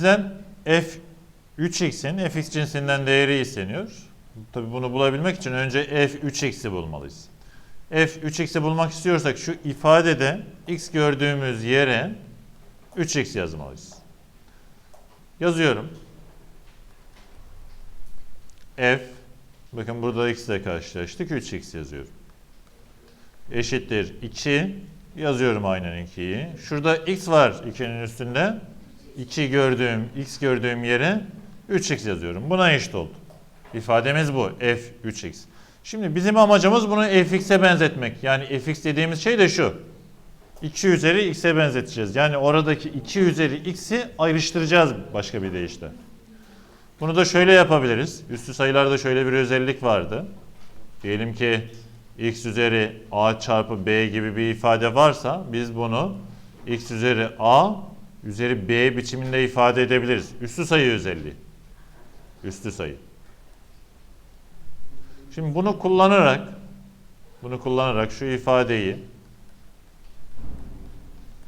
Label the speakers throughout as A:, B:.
A: bizden f 3x'in fx cinsinden değeri isteniyor. Tabi bunu bulabilmek için önce f 3x'i bulmalıyız. f 3x'i bulmak istiyorsak şu ifadede x gördüğümüz yere 3x yazmalıyız. Yazıyorum. f bakın burada x ile karşılaştık 3x yazıyorum. Eşittir 2 yazıyorum aynen 2'yi. Şurada x var 2'nin üstünde. 2 gördüğüm, x gördüğüm yere 3x yazıyorum. Buna eşit oldu. İfademiz bu. f 3x. Şimdi bizim amacımız bunu fx'e benzetmek. Yani fx dediğimiz şey de şu. 2 üzeri x'e benzeteceğiz. Yani oradaki 2 üzeri x'i ayrıştıracağız başka bir deyişle. Bunu da şöyle yapabiliriz. Üstü sayılarda şöyle bir özellik vardı. Diyelim ki x üzeri a çarpı b gibi bir ifade varsa biz bunu x üzeri a üzeri b biçiminde ifade edebiliriz. Üstü sayı özelliği. Üstü sayı. Şimdi bunu kullanarak bunu kullanarak şu ifadeyi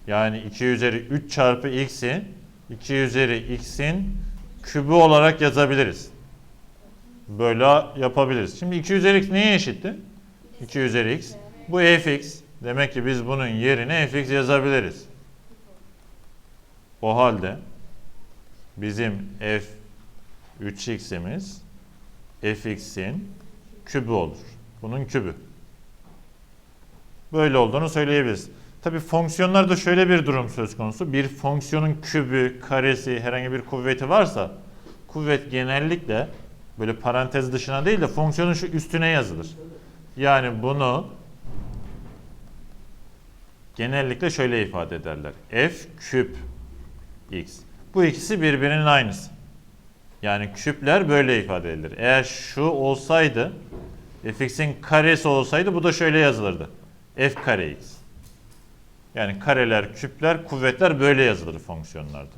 A: yani 2 üzeri 3 çarpı x'i 2 üzeri x'in kübü olarak yazabiliriz. Böyle yapabiliriz. Şimdi 2 üzeri x neye eşitti? 2 üzeri x. Bu fx. Demek ki biz bunun yerine fx yazabiliriz. O halde bizim f 3x'imiz fx'in kübü olur. Bunun kübü. Böyle olduğunu söyleyebiliriz. Tabi fonksiyonlarda şöyle bir durum söz konusu. Bir fonksiyonun kübü, karesi, herhangi bir kuvveti varsa kuvvet genellikle böyle parantez dışına değil de fonksiyonun şu üstüne yazılır. Yani bunu genellikle şöyle ifade ederler. f küp x. Bu ikisi birbirinin aynısı. Yani küpler böyle ifade edilir. Eğer şu olsaydı fx'in karesi olsaydı bu da şöyle yazılırdı. f kare x. Yani kareler, küpler, kuvvetler böyle yazılır fonksiyonlarda.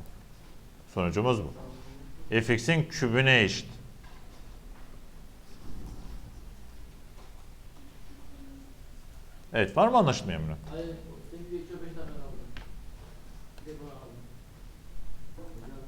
A: Sonucumuz bu. fx'in kübüne eşit. Evet var mı anlaşılmıyor mu?
B: Hayır. Sen bir 5 tane aldım. Bir de bunu aldım. We're